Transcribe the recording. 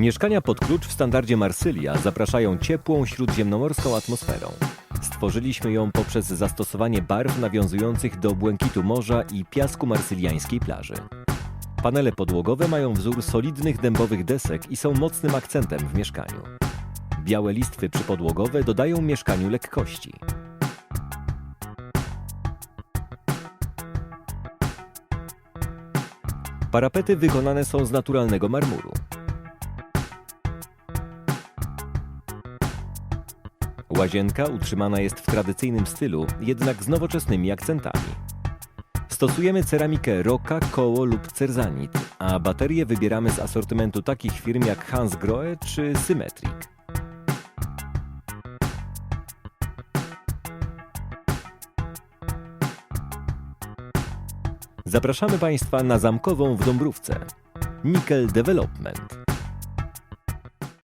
Mieszkania pod klucz w standardzie Marsylia zapraszają ciepłą śródziemnomorską atmosferą. Stworzyliśmy ją poprzez zastosowanie barw nawiązujących do błękitu morza i piasku marsyliańskiej plaży. Panele podłogowe mają wzór solidnych dębowych desek i są mocnym akcentem w mieszkaniu. Białe listwy przypodłogowe dodają mieszkaniu lekkości. Parapety wykonane są z naturalnego marmuru. Łazienka utrzymana jest w tradycyjnym stylu, jednak z nowoczesnymi akcentami. Stosujemy ceramikę Roka, Koło lub Cerzanit, a baterie wybieramy z asortymentu takich firm jak Hansgrohe czy Symmetric. Zapraszamy Państwa na Zamkową w Dąbrówce. Nickel Development.